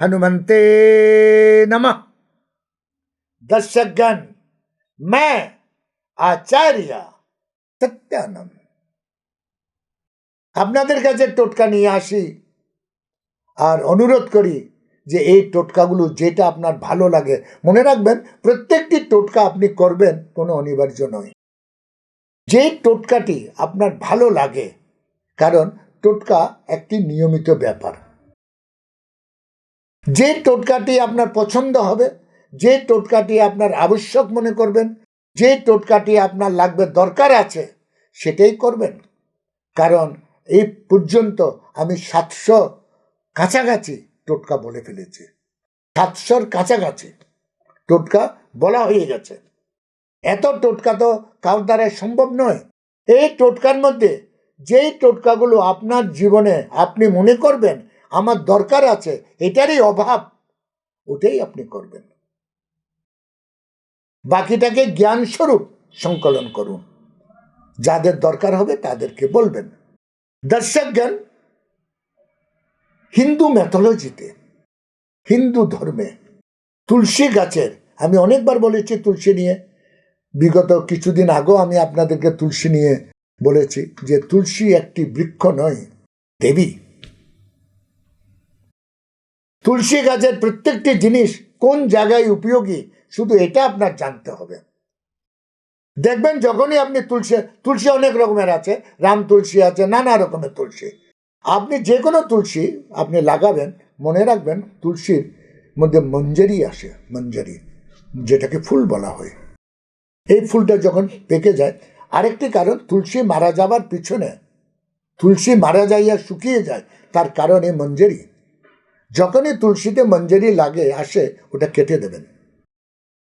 हनुमंते नमः दर्शकगण मैं आचार्य সত্যানন্দ আপনাদের কাছে টোটকা নিয়ে আসি আর অনুরোধ করি যে এই টোটকাগুলো যেটা আপনার ভালো লাগে মনে রাখবেন প্রত্যেকটি টোটকা আপনি করবেন কোনো অনিবার্য নয় যে টোটকাটি আপনার ভালো লাগে কারণ টোটকা একটি নিয়মিত ব্যাপার যে টোটকাটি আপনার পছন্দ হবে, যে টোটকাটি আপনার আবশ্যক মনে করবেন, যে টোটকাটি আপনার লাগবে দরকার আছে, সেটাই করবেন। কারণ এই পর্যন্ত আমি সাতশো কাছাকাছি টোটকা বলে ফেলেছি। সাতশোর কাছাকাছি টোটকা বলা হয়ে গেছে। এত টোটকা তো কারোর দ্বারাই সম্ভব নয়। এই টোটকার মধ্যে যেই টোটকাগুলো আপনার জীবনে আপনি মনে করবেন আমার দরকার আছে, এটারই অভাব। ওটাই আপনি করবেন। বাকিটাকে জ্ঞানস্বরূপ সংকলন করুন। যাদের দরকার হবে তাদেরকে বলবেন। দর্শকগণ, হিন্দু ম্যাথোলজিতে হিন্দু ধর্মে, তুলসী গাছের, আমি অনেকবার বলেছি তুলসী নিয়ে, বিগত কিছুদিন আগেও আমি আপনাদেরকে তুলসী নিয়ে বলেছি যে তুলসী একটি বৃক্ষ নয়, দেবী। তুলসী গাছের প্রত্যেকটি জিনিস কোন জায়গায় উপযোগী, শুধু এটা আপনার জানতে হবে। দেখবেন যখনই আপনি তুলসী তুলসী অনেক রকমের আছে, রাম তুলসী আছে, নানা রকমের তুলসী। আপনি যে কোনো তুলসী আপনি লাগাবেন, মনে রাখবেন তুলসীর মধ্যে মঞ্জরি আসে মঞ্জরি যেটাকে ফুল বলা হয়। এই ফুলটা যখন পেকে যায়, আরেকটি কারণ, তুলসী মারা যাবার পিছনে, তুলসী মারা যাইয়া শুকিয়ে যায়, তার কারণ মঞ্জরি যখনই তুলসীতে মঞ্জরি লাগে, আসে, ওটা কেটে দেবেন।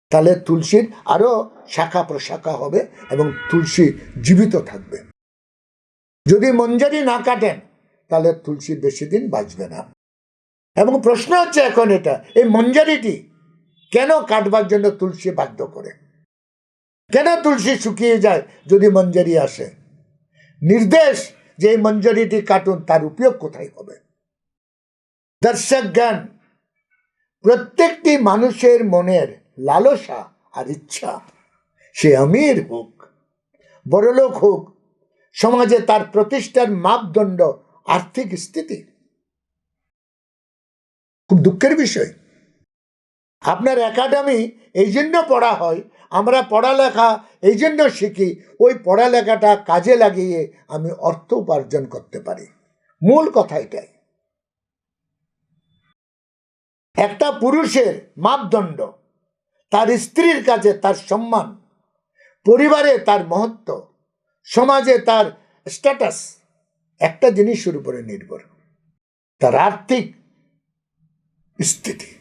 তাহলে তুলসীর আরও শাখা প্রশাখা হবে এবং তুলসী জীবিত থাকবে। যদি মঞ্জরি না কাটেন, তাহলে তুলসী বেশি দিন বাঁচবে না। এবং প্রশ্ন হচ্ছে এখন এটা, এই মঞ্জরিটি কেন কাটবার জন্য তুলসী বাধ্য করে? কেন তুলসী শুকিয়ে যায় যদি মঞ্জরি আসে? নির্দেশ যে এই মঞ্জরিটি কাটুন, তার উপয়োগ কোথায় হবে? দর্শক জ্ঞান প্রত্যেকটি মানুষের মনের লালসা আর ইচ্ছা, সে আমির হোক, বড়লোক হোক, সমাজে তার প্রতিষ্ঠার মাপদণ্ড আর্থিক স্থিতি। খুব দুঃখের বিষয়। আপনার একাডেমি এই জন্য পড়া হয়, আমরা পড়ালেখা এই জন্য শিখি, ওই পড়ালেখাটা কাজে লাগিয়ে আমি অর্থ উপার্জন করতে পারি। মূল কথা এটাই। একটা পুরুষের মাপদণ্ড, তার স্ত্রীর কাছে তার সম্মান, পরিবারে তার মহত্ব, সমাজে তার স্ট্যাটাস একটা জিনিসের উপরে নির্ভর। তার আর্থিক স্থিতি,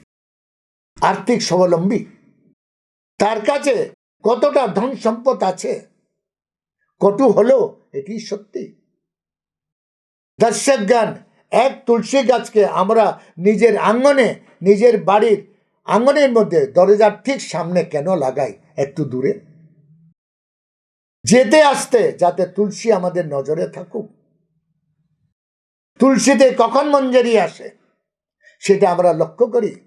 আর্থিক স্বাবলম্বী, তার কাছে কতটা ধন সম্পদ আছে, কটু হলো এটি সত্যি। দর্শক জ্ঞান এক তুলসী গাছকে আমরা নিজের আঙ্গনে, নিজের বাড়ির আঙ্গনের মধ্যে, দরজার ঠিক সামনে কেন লাগাই? একটু দূরে। যেতে আসতে, যাতে তুলসী আমাদের নজরে থাকুক। তুলসীতে কখন মঞ্জরি আসে, সেটা আমরা লক্ষ্য করি।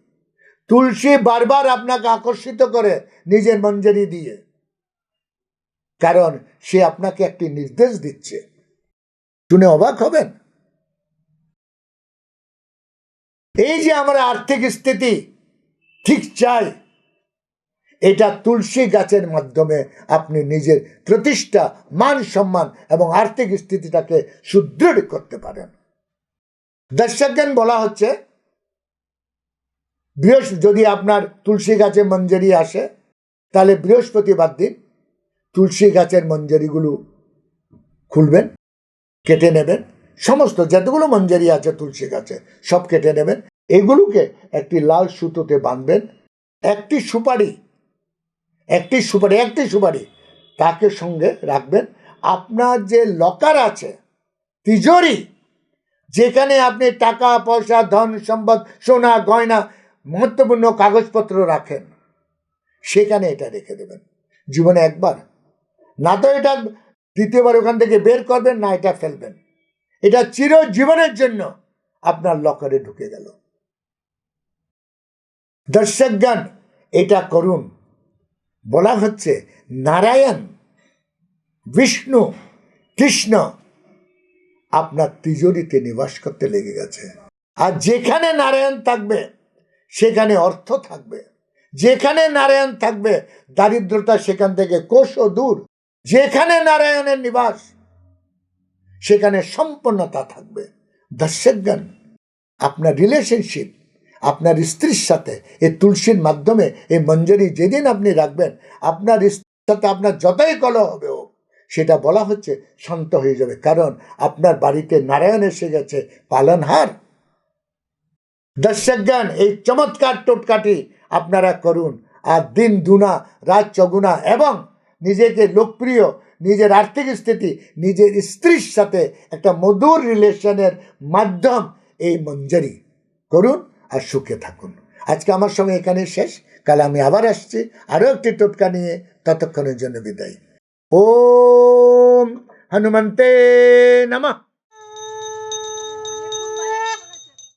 তুলসী বারবার আপনাকে আকর্ষিত করে নিজের মঞ্জরি দিয়ে। কারণ সে আপনাকে একটি নির্দেশ দিচ্ছে। শুনে অবাক হবেন? এই যে আমরা আর্থিক স্থিতি ঠিক চাই, এটা তুলসী গাছের মাধ্যমে আপনি নিজের প্রতিষ্ঠা, মান সম্মান এবং আর্থিক স্থিতিটাকে সুদৃঢ় করতে পারেন। দর্শকজন বলা হচ্ছে, বৃহস্প, যদি আপনার তুলসী গাছে মঞ্জরি আসে, তাহলে বৃহস্পতিবার দিন তুলসী গাছের মঞ্জরিগুলো খুলবেন, কেটে নেবেন। সমস্ত যতগুলো মঞ্জরি আছে তুলসী গাছে, সব কেটে নেবেন। এগুলোকে একটি লাল সুতোতে বাঁধবেন। একটি সুপারি একটি সুপারি একটি সুপারি তাকে সঙ্গে রাখবেন। আপনার যে লকার আছে, তিজোরি, যেখানে আপনি টাকা, পয়সা, ধন, সম্পদ, সোনা, গয়না, মহত্বপূর্ণ কাগজপত্র রাখেন, সেখানে এটা রেখে দেবেন। জীবনে একবার। না তো এটা দ্বিতীয়বার ওখান থেকে বের করবেন, না এটা ফেলবেন। এটা চিরজীবনের জন্য আপনার লকারে ঢুকে গেল। দর্শকগণ এটা করুন। বলা হচ্ছে নারায়ণ, বিষ্ণু, কৃষ্ণ, আপনার তিজোরিতে নিবাস করতে লেগে গেছে। আর যেখানে নারায়ণ থাকবে, সেখানে অর্থ থাকবে। যেখানে নারায়ণ থাকবে, দারিদ্রতা সেখান থেকে কোষও দূর। যেখানে নারায়ণের নিবাস, সেখানে সম্পন্নতা থাকবে। দর্শকগণ আপনার রিলেশনশিপ আপনার স্ত্রীর সাথে এই তুলসীর মাধ্যমে এই মঞ্জরি যেদিন আপনি রাখবেন, আপনার স্ত্রীর সাথে আপনার যতই কলহ হবে হোক, সেটা বলা হচ্ছে শান্ত হয়ে যাবে। কারণ আপনার বাড়িতে নারায়ণ এসে গেছে পালনহার দর্শকগণ, এই চমৎকার টোটকাটি আপনারা করুন। আর দিন দুনা, রাত চগুনা এবং নিজেকে লোকপ্রিয়, নিজের আর্থিক স্থিতি, নিজের স্ত্রীর সাথে একটা মধুর রিলেশনের মাধ্যম এই মঞ্জরি। করুন। আর সুখে থাকুন। আজকে আমার সঙ্গে এখানে শেষ। কাল আমি আবার আসছি। আরও একটি টোটকা নিয়ে ততক্ষণের জন্য বিদায়। ও হনুমন্তে নমঃ।